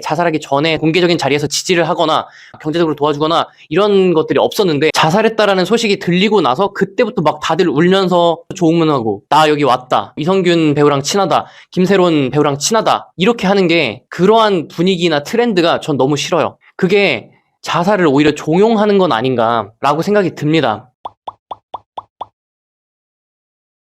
자살하기 전에 공개적인 자리에서 지지를 하거나 경제적으로 도와주거나 이런 것들이 없었는데 자살했다라는 소식이 들리고 나서 그때부터 막 다들 울면서 조응문하고 나 여기 왔다 이성균 배우랑 친하다 김세론 배우랑 친하다 이렇게 하는 게 그러한 분위기나 트렌드가 전 너무 싫어요. 그게 자살을 오히려 종용하는 건 아닌가라고 생각이 듭니다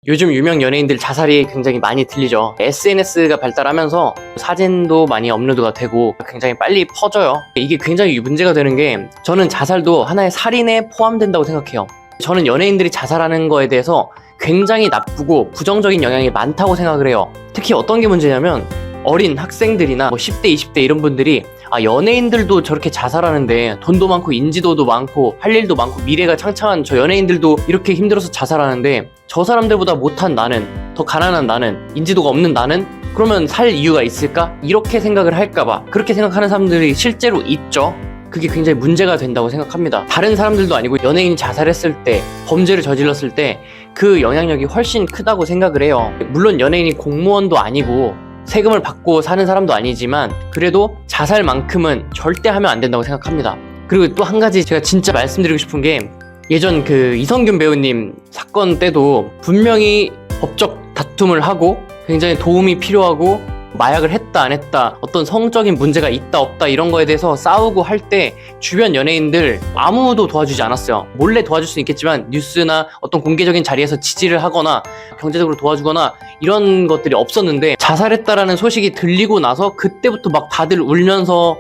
요즘 유명 연예인들 자살이 굉장히 많이 들리죠. SNS가 발달하면서 사진도 많이 업로드가 되고 굉장히 빨리 퍼져요. 이게 굉장히 문제가 되는 게 저는 자살도 하나의 살인에 포함된다고 생각해요. 저는 연예인들이 자살하는 거에 대해서 굉장히 나쁘고 부정적인 영향이 많다고 생각을 해요. 특히 어떤 게 문제냐면 어린 학생들이나 뭐 10대, 20대 이런 분들이 아, 연예인들도 저렇게 자살하는데 돈도 많고 인지도도 많고 할 일도 많고 미래가 창창한 저 연예인들도 이렇게 힘들어서 자살하는데 저 사람들보다 못한 나는 더 가난한 나는 인지도가 없는 나는 그러면 살 이유가 있을까? 이렇게 생각을 할까봐 그렇게 생각하는 사람들이 실제로 있죠. 그게 굉장히 문제가 된다고 생각합니다. 다른 사람들도 아니고 연예인이 자살했을 때, 범죄를 저질렀을 때 그 영향력이 훨씬 크다고 생각을 해요. 물론 연예인이 공무원도 아니고 세금을 받고 사는 사람도 아니지만 그래도 자살만큼은 절대 하면 안 된다고 생각합니다. 그리고 또 한 가지 제가 진짜 말씀드리고 싶은 게 예전 그 이성균 배우님 사건 때도 분명히 법적 다툼을 하고 굉장히 도움이 필요하고 마약을 했다 안 했다 어떤 성적인 문제가 있다 없다 이런 거에 대해서 싸우고 할 때 주변 연예인들 아무도 도와주지 않았어요. 몰래 도와줄 수 있겠지만 뉴스나 어떤 공개적인 자리에서 지지를 하거나 경제적으로 도와주거나 이런 것들이 없었는데 자살했다라는 소식이 들리고 나서 그때부터 막 다들 울면서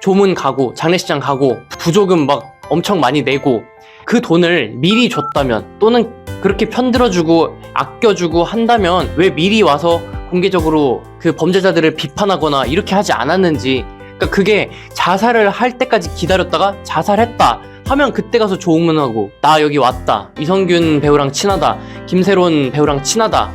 조문 가고 장례식장 가고 부조금 막 엄청 많이 내고 그 돈을 미리 줬다면 또는 그렇게 편들어주고 아껴주고 한다면 왜 미리 와서 공개적으로 그 범죄자들을 비판하거나 이렇게 하지 않았는지 그러니까 그게 자살을 할 때까지 기다렸다가 자살했다 하면 그때 가서 조응문하고 나 여기 왔다 이성균 배우랑 친하다 김세론 배우랑 친하다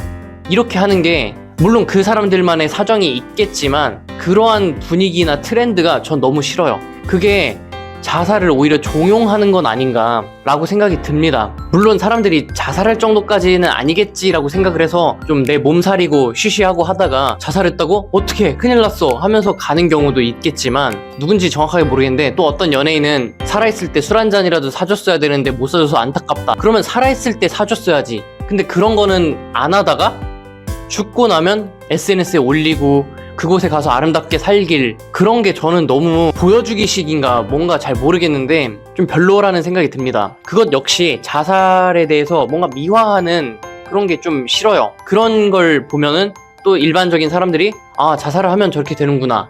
이렇게 하는 게 물론 그 사람들만의 사정이 있겠지만 그러한 분위기나 트렌드가 전 너무 싫어요. 그게 자살을 오히려 종용하는 건 아닌가라고 생각이 듭니다. 물론 사람들이 자살할 정도까지는 아니겠지라고 생각을 해서 좀 내 몸살이고 쉬쉬하고 하다가 자살했다고 어떻게 큰일 났어 하면서 가는 경우도 있겠지만 누군지 정확하게 모르겠는데 또 어떤 연예인은 살아있을 때 술 한 잔이라도 사줬어야 되는데 못 사줘서 안타깝다. 그러면 살아있을 때 사줬어야지. 근데 그런 거는 안 하다가 죽고 나면 SNS에 올리고 그곳에 가서 아름답게 살길 그런 게 저는 너무 보여주기식인가 뭔가 잘 모르겠는데 좀 별로라는 생각이 듭니다. 그것 역시 자살에 대해서 뭔가 미화하는 그런 게 좀 싫어요. 그런 걸 보면은 또 일반적인 사람들이 아 자살을 하면 저렇게 되는구나.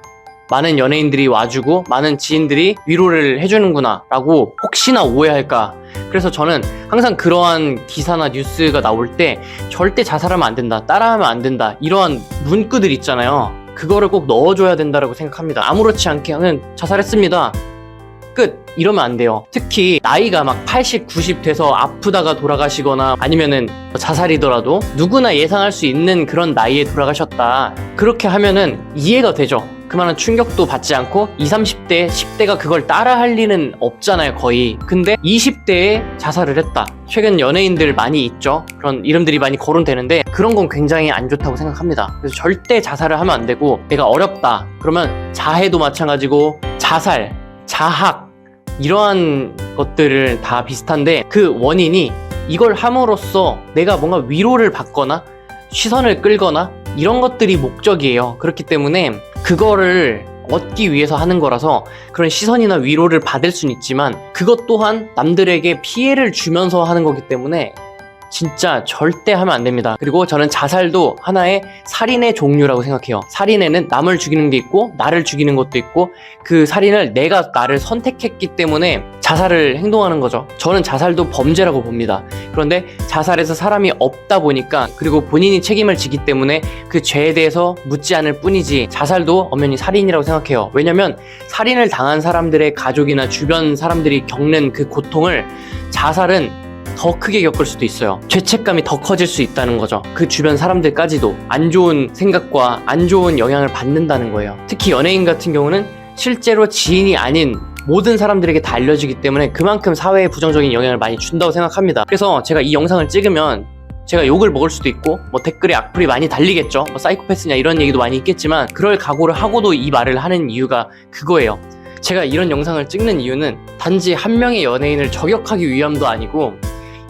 많은 연예인들이 와주고 많은 지인들이 위로를 해주는구나 라고 혹시나 오해할까 그래서 저는 항상 그러한 기사나 뉴스가 나올 때 절대 자살하면 안 된다 따라하면 안 된다 이러한 문구들 있잖아요 그거를 꼭 넣어줘야 된다고 생각합니다. 아무렇지 않게 그냥 자살했습니다. 끝 이러면 안 돼요. 특히 나이가 막 80, 90 돼서 아프다가 돌아가시거나 아니면은 자살이더라도 누구나 예상할 수 있는 그런 나이에 돌아가셨다. 그렇게 하면은 이해가 되죠. 그만한 충격도 받지 않고 20, 30대, 10대가 그걸 따라 할 리는 없잖아요, 거의. 근데 20대에 자살을 했다. 최근 연예인들 많이 있죠. 그런 이름들이 많이 거론되는데 그런 건 굉장히 안 좋다고 생각합니다. 그래서 절대 자살을 하면 안 되고 내가 어렵다. 그러면 자해도 마찬가지고 자살, 자학 이러한 것들을 다 비슷한데 그 원인이 이걸 함으로써 내가 뭔가 위로를 받거나 시선을 끌거나 이런 것들이 목적이에요. 그렇기 때문에 그거를 얻기 위해서 하는 거라서 그런 시선이나 위로를 받을 수는 있지만 그것 또한 남들에게 피해를 주면서 하는 거기 때문에 진짜 절대 하면 안 됩니다. 그리고 저는 자살도 하나의 살인의 종류라고 생각해요. 살인에는 남을 죽이는 게 있고 나를 죽이는 것도 있고 그 살인을 내가 나를 선택했기 때문에 자살을 행동하는 거죠. 저는 자살도 범죄라고 봅니다. 그런데 자살에서 사람이 없다 보니까 그리고 본인이 책임을 지기 때문에 그 죄에 대해서 묻지 않을 뿐이지 자살도 엄연히 살인이라고 생각해요. 왜냐면 살인을 당한 사람들의 가족이나 주변 사람들이 겪는 그 고통을 자살은 더 크게 겪을 수도 있어요. 죄책감이 더 커질 수 있다는 거죠. 그 주변 사람들까지도 안 좋은 생각과 안 좋은 영향을 받는다는 거예요. 특히 연예인 같은 경우는 실제로 지인이 아닌 모든 사람들에게 다 알려지기 때문에 그만큼 사회에 부정적인 영향을 많이 준다고 생각합니다. 그래서 제가 이 영상을 찍으면 제가 욕을 먹을 수도 있고 뭐 댓글에 악플이 많이 달리겠죠. 뭐 사이코패스냐 이런 얘기도 많이 있겠지만 그럴 각오를 하고도 이 말을 하는 이유가 그거예요. 제가 이런 영상을 찍는 이유는 단지 한 명의 연예인을 저격하기 위함도 아니고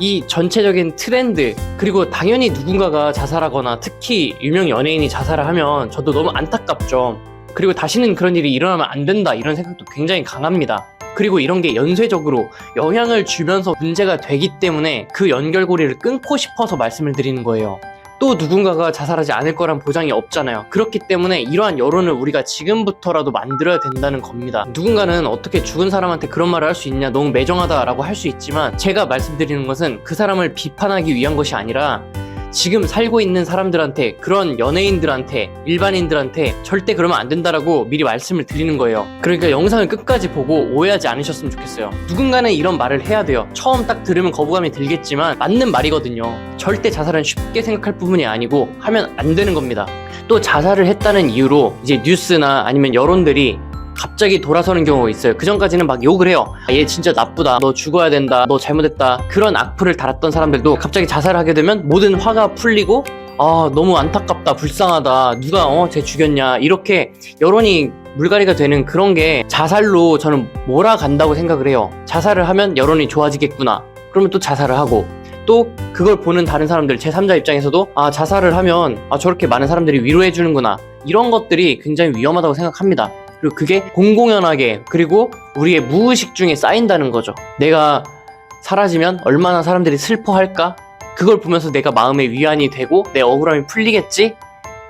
이 전체적인 트렌드 그리고 당연히 누군가가 자살하거나 특히 유명 연예인이 자살을 하면 저도 너무 안타깝죠. 그리고 다시는 그런 일이 일어나면 안 된다 이런 생각도 굉장히 강합니다. 그리고 이런 게 연쇄적으로 영향을 주면서 문제가 되기 때문에 그 연결고리를 끊고 싶어서 말씀을 드리는 거예요. 또 누군가가 자살하지 않을 거란 보장이 없잖아요. 그렇기 때문에 이러한 여론을 우리가 지금부터라도 만들어야 된다는 겁니다. 누군가는 어떻게 죽은 사람한테 그런 말을 할 수 있냐, 너무 매정하다라고 할 수 있지만 제가 말씀드리는 것은 그 사람을 비판하기 위한 것이 아니라 지금 살고 있는 사람들한테 그런 연예인들한테 일반인들한테 절대 그러면 안 된다라고 미리 말씀을 드리는 거예요. 그러니까 영상을 끝까지 보고 오해하지 않으셨으면 좋겠어요. 누군가는 이런 말을 해야 돼요. 처음 딱 들으면 거부감이 들겠지만 맞는 말이거든요. 절대 자살은 쉽게 생각할 부분이 아니고 하면 안 되는 겁니다. 또 자살을 했다는 이유로 이제 뉴스나 아니면 여론들이 갑자기 돌아서는 경우가 있어요. 그 전까지는 막 욕을 해요. 아, 얘 진짜 나쁘다. 너 죽어야 된다. 너 잘못했다. 그런 악플을 달았던 사람들도 갑자기 자살을 하게 되면 모든 화가 풀리고 아 너무 안타깝다. 불쌍하다. 누가 어쟤 죽였냐. 이렇게 여론이 물갈이가 되는 그런 게 자살로 저는 몰아간다고 생각을 해요. 자살을 하면 여론이 좋아지겠구나. 그러면 또 자살을 하고 또 그걸 보는 다른 사람들 제3자 입장에서도 아 자살을 하면 아 저렇게 많은 사람들이 위로해 주는구나 이런 것들이 굉장히 위험하다고 생각합니다. 그리고 그게 공공연하게 그리고 우리의 무의식 중에 쌓인다는 거죠. 내가 사라지면 얼마나 사람들이 슬퍼할까? 그걸 보면서 내가 마음의 위안이 되고 내 억울함이 풀리겠지?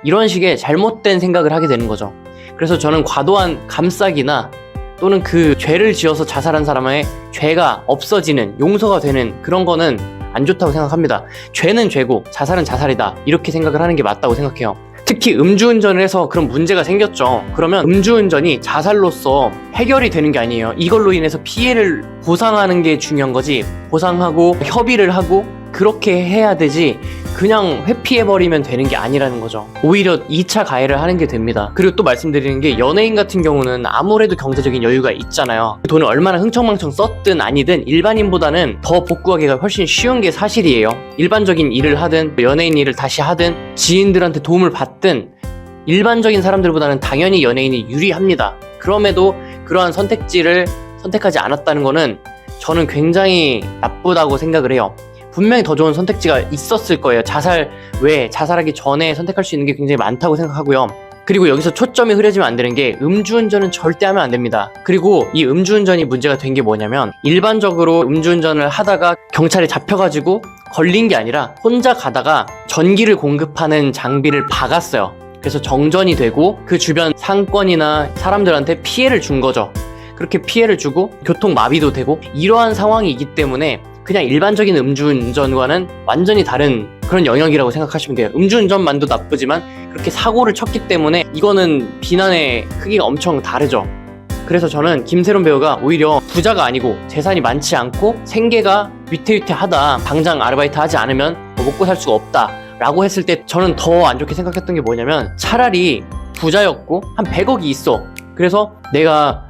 이런 식의 잘못된 생각을 하게 되는 거죠. 그래서 저는 과도한 감싸기나 또는 그 죄를 지어서 자살한 사람의 죄가 없어지는 용서가 되는 그런 거는 안 좋다고 생각합니다. 죄는 죄고 자살은 자살이다. 이렇게 생각을 하는 게 맞다고 생각해요. 특히 음주운전을 해서 그런 문제가 생겼죠. 그러면 음주운전이 자살로서 해결이 되는 게 아니에요. 이걸로 인해서 피해를 보상하는 게 중요한 거지. 보상하고 협의를 하고 그렇게 해야 되지. 그냥 회피해버리면 되는 게 아니라는 거죠. 오히려 2차 가해를 하는 게 됩니다. 그리고 또 말씀드리는 게 연예인 같은 경우는 아무래도 경제적인 여유가 있잖아요. 그 돈을 얼마나 흥청망청 썼든 아니든 일반인보다는 더 복구하기가 훨씬 쉬운 게 사실이에요. 일반적인 일을 하든 연예인 일을 다시 하든 지인들한테 도움을 받든 일반적인 사람들보다는 당연히 연예인이 유리합니다. 그럼에도 그러한 선택지를 선택하지 않았다는 거는 저는 굉장히 나쁘다고 생각을 해요. 분명히 더 좋은 선택지가 있었을 거예요. 자살 외에 자살하기 전에 선택할 수 있는 게 굉장히 많다고 생각하고요. 그리고 여기서 초점이 흐려지면 안 되는 게 음주운전은 절대 하면 안 됩니다. 그리고 이 음주운전이 문제가 된 게 뭐냐면 일반적으로 음주운전을 하다가 경찰에 잡혀가지고 걸린 게 아니라 혼자 가다가 전기를 공급하는 장비를 박았어요. 그래서 정전이 되고 그 주변 상권이나 사람들한테 피해를 준 거죠. 그렇게 피해를 주고 교통 마비도 되고 이러한 상황이기 때문에 그냥 일반적인 음주운전과는 완전히 다른 그런 영역이라고 생각하시면 돼요. 음주운전만도 나쁘지만 그렇게 사고를 쳤기 때문에 이거는 비난의 크기가 엄청 다르죠. 그래서 저는 김세론 배우가 오히려 부자가 아니고 재산이 많지 않고 생계가 위태위태하다. 당장 아르바이트 하지 않으면 뭐 먹고 살 수가 없다. 라고 했을 때 저는 더 안 좋게 생각했던 게 뭐냐면 차라리 부자였고 한 100억이 있어. 그래서 내가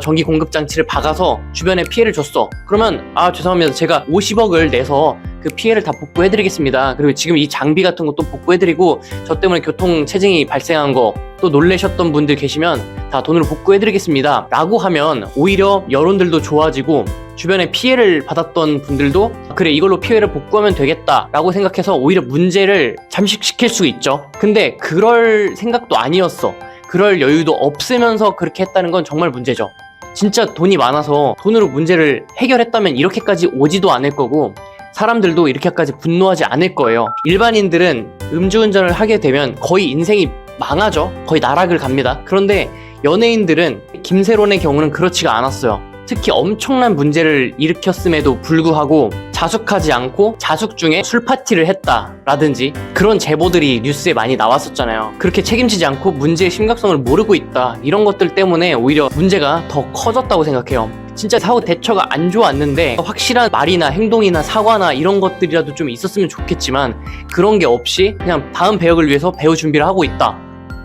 전기 공급 장치를 박아서 주변에 피해를 줬어. 그러면 아 죄송합니다. 제가 50억을 내서 그 피해를 다 복구해드리겠습니다. 그리고 지금 이 장비 같은 것도 복구해드리고 저 때문에 교통 체증이 발생한 거 또 놀래셨던 분들 계시면 다 돈으로 복구해드리겠습니다. 라고 하면 오히려 여론들도 좋아지고 주변에 피해를 받았던 분들도 그래 이걸로 피해를 복구하면 되겠다 라고 생각해서 오히려 문제를 잠식시킬 수 있죠. 근데 그럴 생각도 아니었어. 그럴 여유도 없으면서 그렇게 했다는 건 정말 문제죠. 진짜 돈이 많아서 돈으로 문제를 해결했다면 이렇게까지 오지도 않을 거고 사람들도 이렇게까지 분노하지 않을 거예요. 일반인들은 음주운전을 하게 되면 거의 인생이 망하죠. 거의 나락을 갑니다. 그런데 연예인들은 김세론의 경우는 그렇지가 않았어요. 특히 엄청난 문제를 일으켰음에도 불구하고 자숙하지 않고 자숙 중에 술 파티를 했다라든지 그런 제보들이 뉴스에 많이 나왔었잖아요. 그렇게 책임지지 않고 문제의 심각성을 모르고 있다. 이런 것들 때문에 오히려 문제가 더 커졌다고 생각해요. 진짜 사후 대처가 안 좋았는데 확실한 말이나 행동이나 사과나 이런 것들이라도 좀 있었으면 좋겠지만 그런 게 없이 그냥 다음 배역을 위해서 배우 준비를 하고 있다.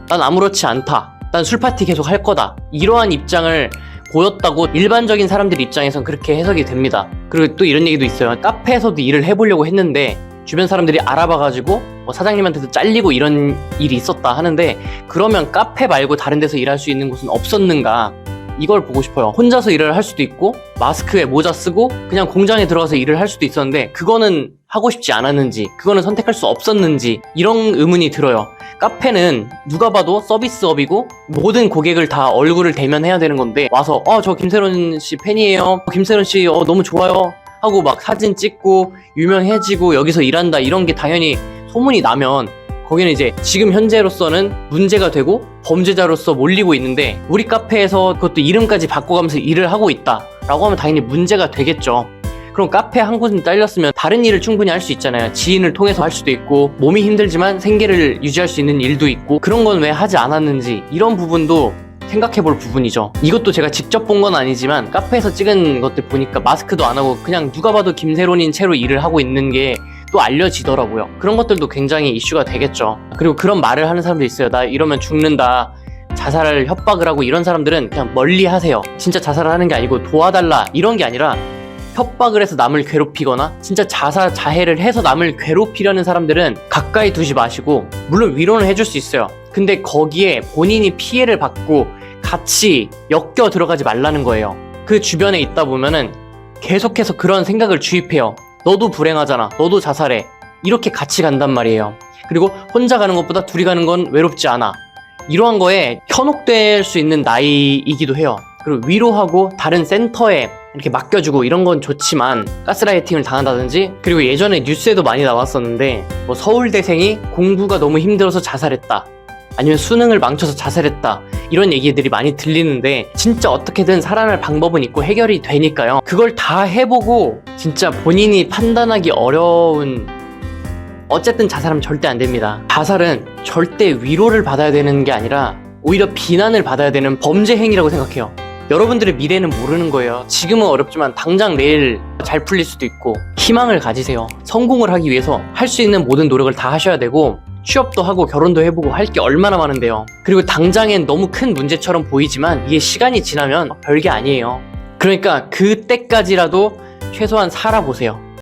난 아무렇지 않다. 난 술 파티 계속 할 거다. 이러한 입장을 보였다고 일반적인 사람들 입장에선 그렇게 해석이 됩니다. 그리고 또 이런 얘기도 있어요. 카페에서도 일을 해보려고 했는데 주변 사람들이 알아봐가지고 뭐 사장님한테도 잘리고 이런 일이 있었다 하는데 그러면 카페 말고 다른 데서 일할 수 있는 곳은 없었는가 이걸 보고 싶어요. 혼자서 일을 할 수도 있고 마스크에 모자 쓰고 그냥 공장에 들어가서 일을 할 수도 있었는데 그거는 하고 싶지 않았는지 그거는 선택할 수 없었는지 이런 의문이 들어요. 카페는 누가 봐도 서비스업이고 모든 고객을 다 얼굴을 대면해야 되는 건데 와서 어 저 김세론 씨 팬이에요. 김세론 씨 어, 너무 좋아요. 하고 막 사진 찍고 유명해지고 여기서 일한다 이런 게 당연히 소문이 나면 거기는 이제 지금 현재로서는 문제가 되고 범죄자로서 몰리고 있는데 우리 카페에서 그것도 이름까지 바꿔가면서 일을 하고 있다 라고 하면 당연히 문제가 되겠죠. 그럼 카페 한 곳은 잘렸으면 다른 일을 충분히 할 수 있잖아요. 지인을 통해서 할 수도 있고 몸이 힘들지만 생계를 유지할 수 있는 일도 있고 그런 건 왜 하지 않았는지 이런 부분도 생각해 볼 부분이죠. 이것도 제가 직접 본 건 아니지만 카페에서 찍은 것들 보니까 마스크도 안 하고 그냥 누가 봐도 김세론인 채로 일을 하고 있는 게 또 알려지더라고요. 그런 것들도 굉장히 이슈가 되겠죠. 그리고 그런 말을 하는 사람도 있어요. 나 이러면 죽는다. 자살을 협박을 하고 이런 사람들은 그냥 멀리 하세요. 진짜 자살을 하는 게 아니고 도와달라 이런 게 아니라 협박을 해서 남을 괴롭히거나 진짜 자살 자해를 해서 남을 괴롭히려는 사람들은 가까이 두지 마시고 물론 위로는 해줄 수 있어요. 근데 거기에 본인이 피해를 받고 같이 엮여 들어가지 말라는 거예요. 그 주변에 있다 보면은 계속해서 그런 생각을 주입해요. 너도 불행하잖아. 너도 자살해. 이렇게 같이 간단 말이에요. 그리고 혼자 가는 것보다 둘이 가는 건 외롭지 않아. 이러한 거에 현혹될 수 있는 나이이기도 해요. 그리고 위로하고 다른 센터에 이렇게 맡겨주고 이런 건 좋지만 가스라이팅을 당한다든지 그리고 예전에 뉴스에도 많이 나왔었는데 뭐 서울대생이 공부가 너무 힘들어서 자살했다. 아니면 수능을 망쳐서 자살했다. 이런 얘기들이 많이 들리는데 진짜 어떻게든 살아날 방법은 있고 해결이 되니까요. 그걸 다 해보고 진짜 본인이 판단하기 어려운 어쨌든 자살하면 절대 안 됩니다. 자살은 절대 위로를 받아야 되는 게 아니라 오히려 비난을 받아야 되는 범죄 행위라고 생각해요. 여러분들의 미래는 모르는 거예요. 지금은 어렵지만 당장 내일 잘 풀릴 수도 있고 희망을 가지세요. 성공을 하기 위해서 할 수 있는 모든 노력을 다 하셔야 되고 취업도 하고 결혼도 해보고 할 게 얼마나 많은데요. 그리고 당장엔 너무 큰 문제처럼 보이지만 이게 시간이 지나면 별게 아니에요. 그러니까 그때까지라도 최소한 살아보세요.